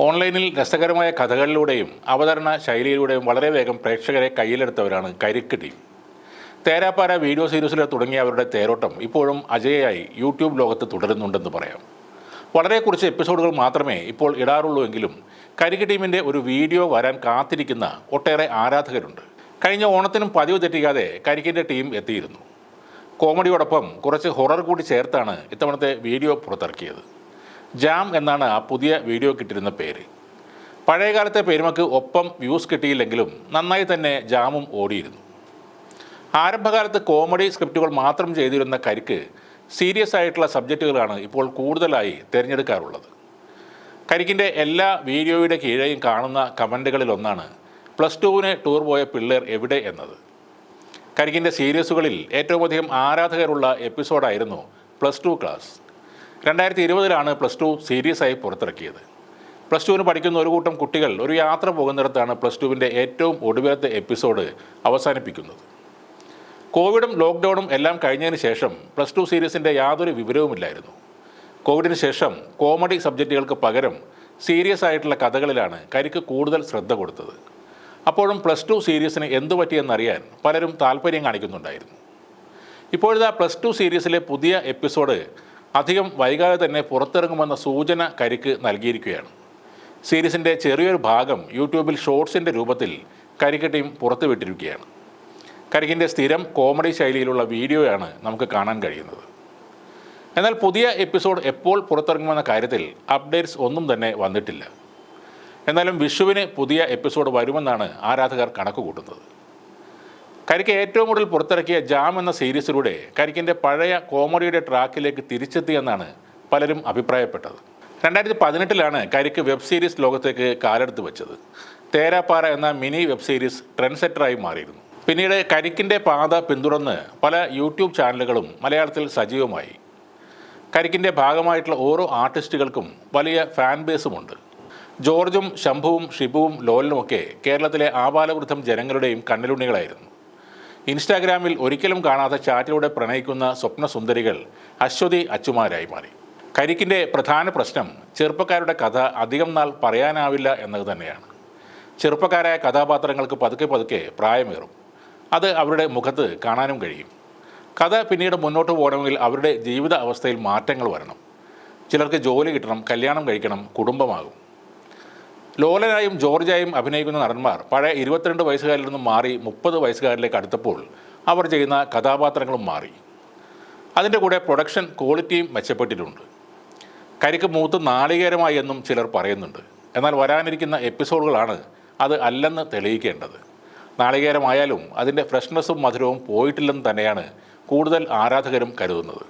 ഓൺലൈനിൽ രസകരമായ കഥകളിലൂടെയും അവതരണ ശൈലിയിലൂടെയും വളരെ വേഗം പ്രേക്ഷകരെ കയ്യിലെടുത്തവരാണ് കരിക്ക് ടീം. തേരാപ്പാര വീഡിയോ സീരീസിൽ തുടങ്ങിയ അവരുടെ തേരോട്ടം ഇപ്പോഴും അജയയായി യൂട്യൂബ് ലോകത്ത് തുടരുന്നുണ്ടെന്ന് പറയാം. വളരെ കുറച്ച് എപ്പിസോഡുകൾ മാത്രമേ ഇപ്പോൾ ഇടാറുള്ളൂ എങ്കിലും കരിക്ക് ടീമിന്റെ ഒരു വീഡിയോ വരാൻ കാത്തിരിക്കുന്ന ഒട്ടേറെ ആരാധകരുണ്ട്. കഴിഞ്ഞ ഓണത്തിനും പതിവ് തെറ്റിക്കാതെ കരിക്കിന്റെ ടീം എത്തിയിരുന്നു. കോമഡിയോടൊപ്പം കുറച്ച് ഹൊറർ കൂടി ചേർത്താണ് ഇത്തവണത്തെ വീഡിയോ പുറത്തിറക്കിയത്. ജാം എന്നാണ് ആ പുതിയ വീഡിയോ കിട്ടിരുന്ന പേര്. പഴയകാലത്തെ പെരുമക്ക് ഒപ്പം വ്യൂസ് കിട്ടിയില്ലെങ്കിലും നന്നായി തന്നെ ജാമും ഓടിയിരുന്നു. ആരംഭകാലത്ത് കോമഡി സ്ക്രിപ്റ്റുകൾ മാത്രം ചെയ്തിരുന്ന കരിക്ക് സീരിയസ് ആയിട്ടുള്ള സബ്ജക്റ്റുകളാണ് ഇപ്പോൾ കൂടുതലായി തിരഞ്ഞെടുക്കാറുള്ളത്. കരിക്കിന്റെ എല്ലാ വീഡിയോയുടെ കീഴെയും കാണുന്ന കമന്റുകളിലൊന്നാണ് പ്ലസ് ടുവിന് ടൂർ പോയ പിള്ളേർ എവിടെ എന്നത്. കരിക്കിന്റെ സീരീസുകളിൽ ഏറ്റവും അധികം ആരാധകരുള്ള എപ്പിസോഡായിരുന്നു പ്ലസ് ടു ക്ലാസ്. രണ്ടായിരത്തി ഇരുപതിലാണ് പ്ലസ് ടു സീരീസ് ആയി പുറത്തിറക്കിയത്. പ്ലസ് ടുവിന് പഠിക്കുന്ന ഒരു കൂട്ടം കുട്ടികൾ ഒരു യാത്ര പോകുന്നിടത്താണ് പ്ലസ് ടുവിന്റെ ഏറ്റവും ഒടുവിലത്തെ എപ്പിസോഡ് അവസാനിപ്പിക്കുന്നത്. കോവിഡും ലോക്ക്ഡൗണും എല്ലാം കഴിഞ്ഞതിന് ശേഷം പ്ലസ് ടു സീരീസിന്റെ യാതൊരു വിവരവുമില്ലായിരുന്നു. കോവിഡിന് ശേഷം കോമഡി സബ്ജക്റ്റുകൾക്ക് പകരം സീരിയസ് ആയിട്ടുള്ള കഥകളിലാണ് കരിക്ക് കൂടുതൽ ശ്രദ്ധ കൊടുത്തത്. അപ്പോഴും പ്ലസ് ടു സീരീസിന് എന്തു പറ്റിയെന്നറിയാൻ പലരും താല്പര്യം കാണിക്കുന്നുണ്ടായിരുന്നു. ഇപ്പോഴത്തെ പ്ലസ് ടു സീരീസിലെ പുതിയ എപ്പിസോഡ് അധികം വൈകാതെ തന്നെ പുറത്തിറങ്ങുമെന്ന സൂചന കരിക്ക് നൽകിയിരിക്കുകയാണ്. സീരീസിന്റെ ചെറിയൊരു ഭാഗം യൂട്യൂബിൽ ഷോർട്സിന്റെ രൂപത്തിൽ കരിക്ക് ടീം പുറത്തുവിട്ടിരിക്കുകയാണ്. കരിക്കിന്റെ സ്ഥിരം കോമഡി ശൈലിയിലുള്ള വീഡിയോയാണ് നമുക്ക് കാണാൻ കഴിയുന്നത്. എന്നാൽ പുതിയ എപ്പിസോഡ് എപ്പോൾ പുറത്തിറങ്ങുമെന്ന കാര്യത്തിൽ അപ്ഡേറ്റ്സ് ഒന്നും തന്നെ വന്നിട്ടില്ല. എന്നാലും വിഷുവിന് പുതിയ എപ്പിസോഡ് വരുമെന്നാണ് ആരാധകർ കണക്ക് കൂട്ടുന്നത് കരിക്ക് ഏറ്റവും കൂടുതൽ പുറത്തിറക്കിയ ജാം എന്ന സീരീസിലൂടെ കരിക്കിന്റെ പഴയ കോമഡിയുടെ ട്രാക്കിലേക്ക് തിരിച്ചെത്തിയെന്നാണ് പലരും അഭിപ്രായപ്പെട്ടത്. രണ്ടായിരത്തി പതിനെട്ടിലാണ് കരിക്ക് വെബ് സീരീസ് ലോകത്തേക്ക് കാലെടുത്ത് വെച്ചത്. തേരാപ്പാറ എന്ന മിനി വെബ് സീരീസ് ട്രെൻഡ് സെറ്ററായി മാറിയിരുന്നു. പിന്നീട് കരിക്കിന്റെ പാത പിന്തുടർന്ന് പല യൂട്യൂബ് ചാനലുകളും മലയാളത്തിൽ സജീവമായി. കരിക്കിന്റെ ഭാഗമായിട്ടുള്ള ഓരോ ആർട്ടിസ്റ്റുകൾക്കും വലിയ ഫാൻ ബേസുമുണ്ട് ജോർജും ശംഭുവും ഷിബുവും ലോലിനുമൊക്കെ കേരളത്തിലെ ആബാലവൃദ്ധം ജനങ്ങളുടെയും കണ്ണിലുണ്ണികളായിരുന്നു. ഇൻസ്റ്റാഗ്രാമിൽ ഒരിക്കലും കാണാത്ത ചാറ്റിലൂടെ പ്രണയിക്കുന്ന സ്വപ്നസുന്ദരികൾ അശ്വതി അച്ചുമാരായി മാറി. കരിക്കിന്റെ പ്രധാന പ്രശ്നം ചെറുപ്പക്കാരുടെ കഥ അധികം നാൾ പറയാനാവില്ല എന്നത് തന്നെയാണ്. ചെറുപ്പക്കാരായ കഥാപാത്രങ്ങൾക്ക് പതുക്കെ പതുക്കെ പ്രായമേറും. അത് അവരുടെ മുഖത്ത് കാണാനും കഴിയും. കഥ പിന്നീട് മുന്നോട്ട് പോകണമെങ്കിൽ അവരുടെ ജീവിത അവസ്ഥയിൽ മാറ്റങ്ങൾ വരണം. ചിലർക്ക് ജോലി കിട്ടണം കല്യാണം കഴിക്കണം കുടുംബമാകും. ലോലനായും ജോർജായും അഭിനയിക്കുന്ന നടന്മാർ പഴയ ഇരുപത്തിരണ്ട് വയസ്സുകാരിൽ നിന്നും മാറി മുപ്പത് വയസ്സുകാരിലേക്ക് അടുത്തപ്പോൾ അവർ ചെയ്യുന്ന കഥാപാത്രങ്ങളും മാറി. അതിന്റെ കൂടെ പ്രൊഡക്ഷൻ ക്വാളിറ്റിയും മെച്ചപ്പെട്ടിട്ടുണ്ട്. കരിക്ക് മൂത്ത് നാളികേരമായി എന്നും ചിലർ പറയുന്നുണ്ട്. എന്നാൽ വരാനിരിക്കുന്ന എപ്പിസോഡുകളാണ് അത് അല്ലെന്ന് തെളിയിക്കേണ്ടത്. നാളികേരമായാലും അതിന്റെ ഫ്രഷ്നെസ്സും മധുരവും പോയിട്ടില്ലെന്ന് തന്നെയാണ് കൂടുതൽ ആരാധകരും കരുതുന്നത്.